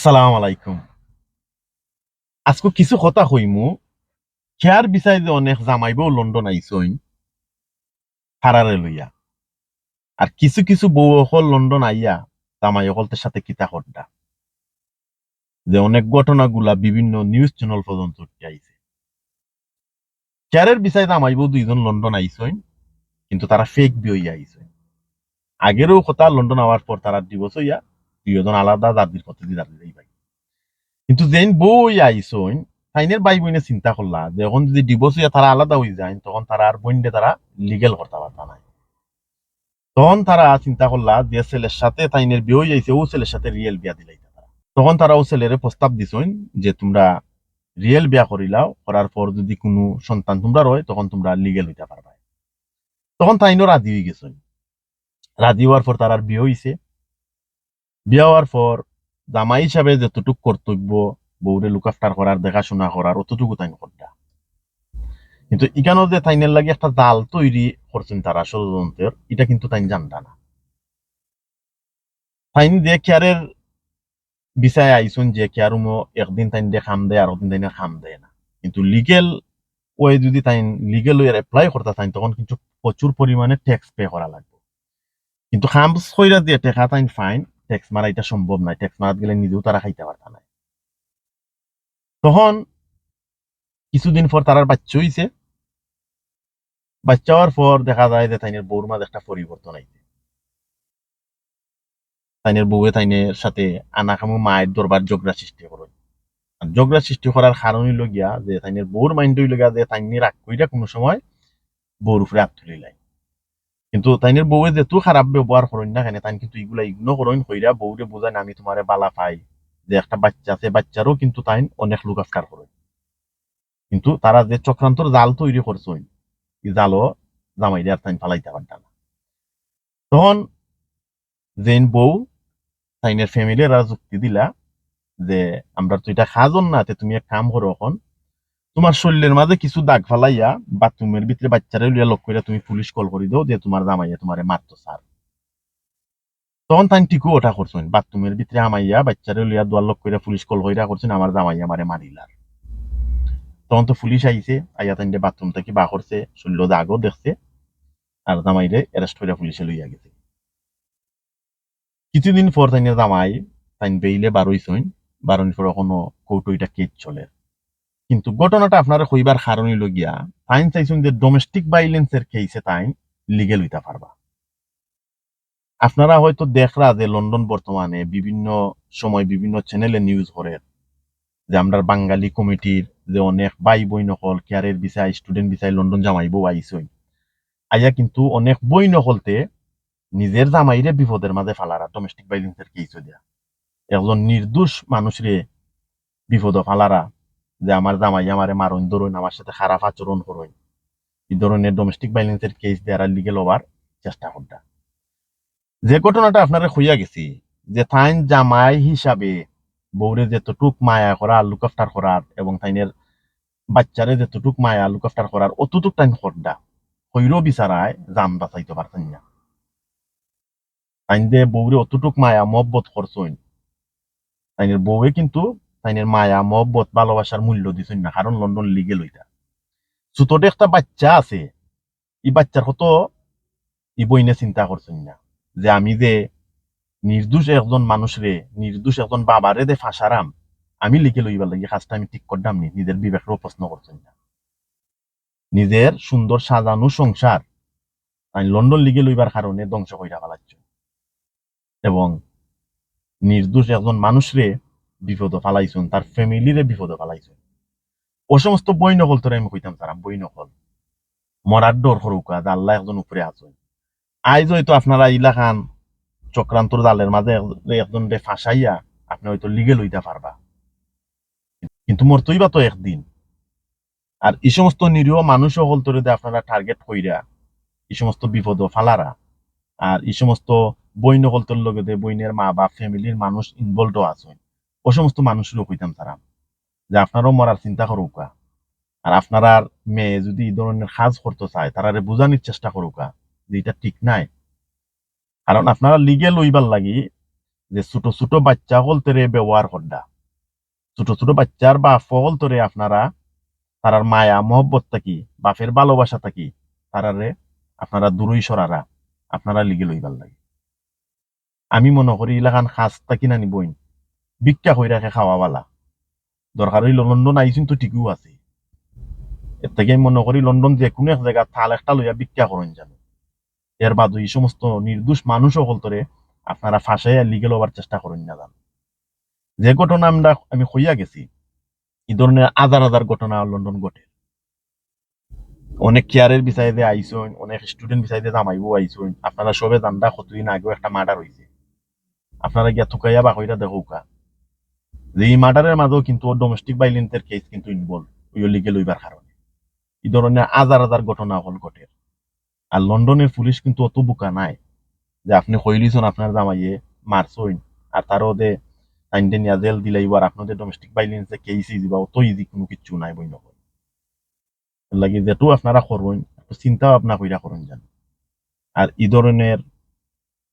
আসসালাম আলাইকুম। আজকে কিছু কথা কইমু। খেয়ার বিচাই যে অনেক জামাইবও লন্ডন আইসইন হারারে লইয়া। আর কিছু কিছু বউ অকল লন্ডন আইয়া জামাই অকলতের সাথে কিতা হড্ডা যে অনেক ঘটনাগুলা বিভিন্ন নিউজ চ্যানেল পর্যন্ত আইছে খেয়ারের বিচাই জামাইবও দুইজন লন্ডন আইসইন কিন্তু তারা ফেক বিয়ে আইসইন আগেরও কথা লন্ডন আওয়ার পর তারা ডিভোর্স হইয়া দুইজন আলাদা জাতির পথে দি দাঁড়িয়ে ভাই। কিন্তু যেন বই আইসইন তাইনের ভাই বোনে চিন্তা করলা যে এখন যদি ডিভোর্স হইয়া তারা আলাদা হয়ে যায় তখন তারা আর বোনডে তারা লিগেল করতে পারতা নাই। তখন তারা চিন্তা করলা যে ছেলের সাথে তাইনের বিয়ে হয়ে যাইছে, ও ছেলের সাথে রিয়েল বিয়া দিলাইতা তারা তখন তারা ও ছেলেরে প্রস্তাব দিছইন যে তোমরা রিয়েল বিয়া করিলাও করার পর যদি কোনো সন্তান তোমরা রয়, তখন তোমরা লিগেল হইতে পারবা তখন তাইনও রাজি হয়ে গেছইন। রাজি হওয়ার পর তার আর বিয়ে হইছে। বিয়ে হওয়ার পর জামাই হিসাবে যতটুক কর্তব্য, বউরে লুকাফটার করার, দেখাশোনা করার, অতটুকু তাই করতা। কিন্তু এখানেও যে তাইনের লাগে একটা জাল তৈরি করছেন তারা ষড়যন্ত্রের, এটা কিন্তু তাই জানতা না। তাইন যে কেয়ারের বিষয়ে আইসুন, যে কেয়ার উমো একদিন তাইন দিয়ে খাম দেয়, আর একদিন তাইনে খাম দেয় না। কিন্তু লিগেল ওয়ে যদি তাই লিগেল ওয়ে এপ্লাই করতে তাইন, তখন কিন্তু প্রচুর পরিমাণে ট্যাক্স পে করা লাগবে। কিন্তু খাম সইরা দিয়ে টেকা তাইন ফাইন ট্যাক্স মারা এটা সম্ভব নাই ট্যাক্স মারাত গেলে নিজেও তারা খাইতে পারতা নাই। তখন কিছুদিন পর তারার বাচ্চা হইছে। বাচ্চা হওয়ার পর দেখা যায় যে তাইনের বউর মাঝে একটা পরিবর্তন আইছে। তাইনের বউয়ে তাইনের সাথে আনাকামু মায়ের দরবার ঝগড়া সৃষ্টি করে ঝগড়া সৃষ্টি করার কারণ হইল গিয়া যে তাইনের বউর মাইন্ড হইল গিয়া যে তাইনি রাগ কইরা কোনো সময় বউর উপরে হাত তুলি লাই কিন্তু তাইনের বউয়ে যেহেতু খারাপ ব্যবহার করেন না কেন তাই কিন্তু এগুলা ইগনো করেন কইরা বউরে বোঝায় আমি তোমারে বালা পাই। যে একটা বাচ্চা আছে বাচ্চারও কিন্তু তাই অনেক লোক আজকার করে কিন্তু তারা যে চক্রান্তর জাল তৈরি করছেন এই জালও জামাই আর তাই ফালাইতে পারত না তখন জেন বউ তাইনের ফ্যামিলির যুক্তি দিলা যে আমরা তো এটা খাজন না, তে তুমি এক কাম করো এখন তোমার শরীরের মাঝে কিছু দাগ ফালাইয়া বাথরুমের ভিতরে বাচ্চারা লিয়া লক কইরা তুমি পুলিশ কল করে দাও, যে তোমার জামাইয়া তোমারে মারতো স্যার তখন তাই ঠিকও ওটা করছেন। বাথরুমের ভিতরে আমাইয়া বাচ্চারে লিয়া দোয়ার লক কইরা পুলিশ কল কইরা করছেন, আমার জামাইয়া মারে মারিলার। তখন তো পুলিশ আইছে, আইয়া তাই বাথরুম থেকে বা করছে শরীর দাগও দেখছে, আর জামাইরে অ্যারেস্ট করে পুলিশে লইয়া গেছে। কিছুদিন পর তাই জামাই তাই বেইলে বারোইছইন বারোনির পর এখনও কৌটো এটা কেস চলে। কিন্তু ঘটনাটা আপনারা কইবার কারণ হইল গিয়া তাইন চাইছেন যে ডোমেস্টিক ভাইলেন্সের কেসে তাইন লিগেল হইতে পারবা। আপনারা হয়তো দেখরা যে লন্ডন বর্তমানে বিভিন্ন সময় বিভিন্ন চ্যানেলে নিউজ করে যে আমরা বাঙালি কমিটির যে অনেক বাই বই নকল কেয়ারের বিষয় স্টুডেন্ট বিষয় লন্ডন জামাইবো আইসই। আইয়া কিন্তু অনেক বই নকলতে নিজের জামাইরে বিপদের মাঝে ফালারা ডোমেস্টিক ভাইলেন্সের কেস দিয়া একজন নির্দোষ মানুষরে বিপদ ফালারা যে আমার জামাই আমারে মারণ ধরুন, আমার সাথে খারাপ আচরণ করুন। এই ধরনের ডোমেস্টিক ভাইলেন্সের কেস দেওয়ার লিগেল হবার চেষ্টা করতা। যে ঘটনাটা আপনারা হইয়া গেছি, যে থাইন জামাই হিসাবে বউরে যতটুক মায়া করা লুক আফটার করার এবং তাইনের বাচ্চারে যতটুক মায়া লুক আফটার করার অতটুক টাইম করডা হইরও বিচারায় জান বাঁচাইতে পারতেন না। তাইন যে বউরে অতটুক মায়া, মহব্বত করছেন তাইনের বউয়ে কিন্তু তাইনের মায়া, মহব্বত, ভালোবাসার মূল্য দিছেন না, কারণ লন্ডন লিগে হইতা ছোটতে একটা বাচ্চা আছে, এই বাচ্চার কত ই বইনে চিন্তা করছেন না, যে আমি যে নির্দোষ একজন মানুষরে নির্দোষ একজন বাবারে দে ফাঁসারাম, আমি লিখে লইবার লাগি, কাজটা আমি ঠিক করতাম নি, নিজের বিবেকেরও প্রশ্ন করছেন না। নিজের সুন্দর সাজানো সংসার আমি লন্ডন লিগে লইবার কারণে ধ্বংস কইরা ফেলাচ্ছ এবং নির্দোষ একজন মানুষরে বিপদ ফালাইছুন তার ফ্যামিলিরে বিপদ ফালাইছুন ও সমস্ত বই নকল তোরা আমি কইতাম তারা বই নকল। মরার ডর সরুকা আল্লাহ একজন উপরে আছেন। আইজ হয়তো আপনারা ইলা খান চক্রান্তর জালের মাঝে একজন রে ফাঁসাইয়া আপনি হয়তো লিগেল হইতে পারবা কিন্তু মরতই বা তো একদিন। আর এই সমস্ত নিরীহ মানুষ সকল তোরে আপনারা টার্গেট কইরা এই সমস্ত বিপদ ফালারা আর এই সমস্ত বই নকল তোর লগে বইনের মা বা ফ্যামিলির মানুষ ইনভলভ আছে ও সমস্ত মানুষেরও কইতাম তারা। যে আপনারাও মরার চিন্তা করুকা আর আপনার মেয়ে যদি এই ধরনের কাজ করতে চায় তারা বোঝানোর চেষ্টা করুকা যে এটা ঠিক নাই। কারণ আপনারা লিগেল লইবার লাগি যে ছোট ছোট বাচ্চা হল তরে ব্যবহার করডা। ছোট ছোট বাচ্চার বা ফল তরে আপনারা, তারার মায়া, মহব্বত থাকি, বাপের ভালোবাসা থাকি, তারারে আপনারা দূরই সরারা। আপনারা লিগে লইবার লাগে। আমি মনে করি ইলাকান খাস থাকি না নিবইন। ভিক্ষা হয়ে রাখে খাওয়াবালা। দরকার হইল লন্ডন আইসিন তো ঠিকও আছে। এর থেকে আমি মনে করি লন্ডন যে কোনো এক জায়গা থাল একটা লইয়া ভিক্ষা করেন জানো এর বাদ এই সমস্ত নির্দোষ মানুষ সকল তরে আপনারা ফাঁসাইয়া লিগেল হবার চেষ্টা করেন না জান। যে ঘটনা আমরা আমি হইয়া গেছি, এই ধরনের হাজার হাজার ঘটনা লন্ডন ঘটে। অনেক কেয়ারের বিষয়ে যে আইসইন, অনেক স্টুডেন্ট বিষয়ে যে জামাইবো আইসইন। আপনারা সবে জানডা কতদিন আগেও একটা মার্ডার হয়েছে আপনারা গিয়া থুকাইয়া বা দেখুকা যে এই মার্ডারের মাঝেও কিন্তু ডোমেস্টিক ভাইলেন্সের কেস কিন্তু ইনভলভ ওই লিগে লইবার কারণে। এই ধরনের হাজার হাজার ঘটনা হল ঘটে আর লন্ডনের পুলিশ কিন্তু অত বোকা নাই যে আপনি কইলিছন আপনার জামাইয়ে মারছইন আর তারও যে আইনটে নিয়া জেল দিলাইব আর আপনাদের ডোমেস্টিক ভাইলেন্সে কেস দিবা, অত ইজি কোনো কিছু নাই বই নকর লাগি যেটু আপনারা করবেন, একটু চিন্তা ভাবনা কইরা করুন জান আর এই ধরনের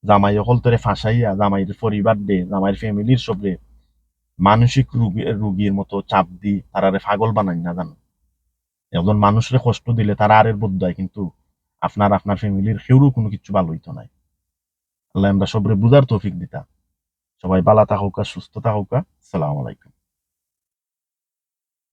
জামাই অকল তরে ফাঁসাইয়া, জামাইয়ের পরিবার দে, জামাইয়ের ফ্যামিলির সবরে মানসিক রুগীর রুগীর মতো চাপ দি তারারে পাগল বানাই না জানো? একজন মানুষের কষ্ট দিলে তারা আরের বোধ দেয়, কিন্তু আপনার আপনার ফ্যামিলির কেউরও কোনো কিছু ভালো হইতো নাই। আল্লাহ আমরা সবরে বুঝার তৌফিক দিতা। সবাই বালা থাকুকা সুস্থ থাকুকা। সালাম আলাইকুম।